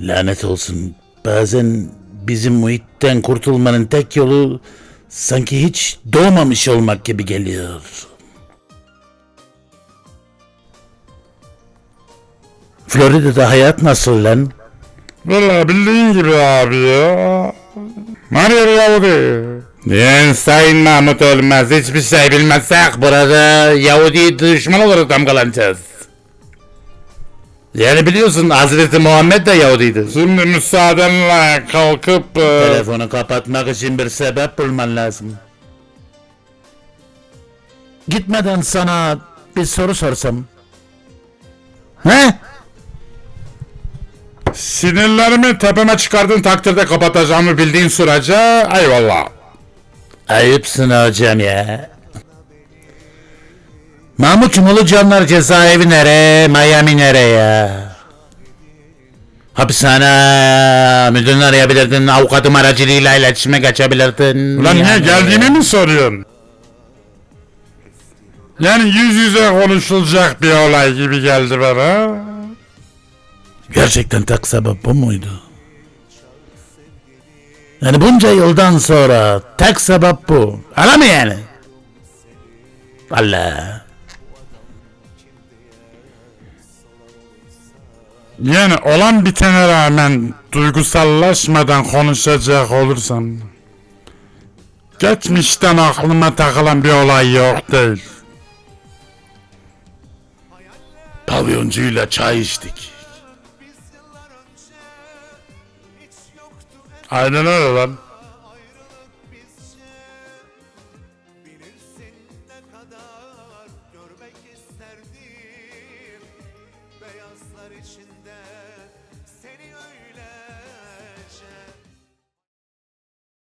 Lanet olsun. Bazen bizim muhitten kurtulmanın tek yolu sanki hiç doğmamış olmak gibi geliyor. Florida'da hayat nasıl lan? Valla bildiğin gibi abi ya. Mario Yahudi. Yani Sayın Mahmut Ölmez hiçbir şey bilmezsek burada Yahudi düşman olarak damgalanacağız. Yani biliyorsun Hazreti Muhammed de Yahudiydi. Şimdi müsaadenle kalkıp... e, Telefonu kapatmak için bir sebep bulman lazım. Gitmeden sana bir soru sorsam. He? Sinirlerimi tepeme çıkardığın takdirde kapatacağımı bildiğin sürece eyvallah. Ayıpsın hocam ya. Mahmut Cumhurlu Canlar cezaevi nere, Miami nere ya? Hapishane müdürünü arayabilirdin, avukatım aracılığıyla iletişime geçebilirdin. Ulan Yani- geldiğimi mi soruyorsun? Yani yüz yüze konuşulacak bir olay gibi geldi bana. Gerçekten tek sebep bu muydu? Yani bunca yıldan sonra tek sebep bu. Öyle mi yani? Allah. Yani olan bitene rağmen duygusallaşmadan konuşacak olursam geçmişten aklıma takılan bir olay yok değil. Pavyoncuyla çay içtik. Aynen öyle lan rüyalar içinde.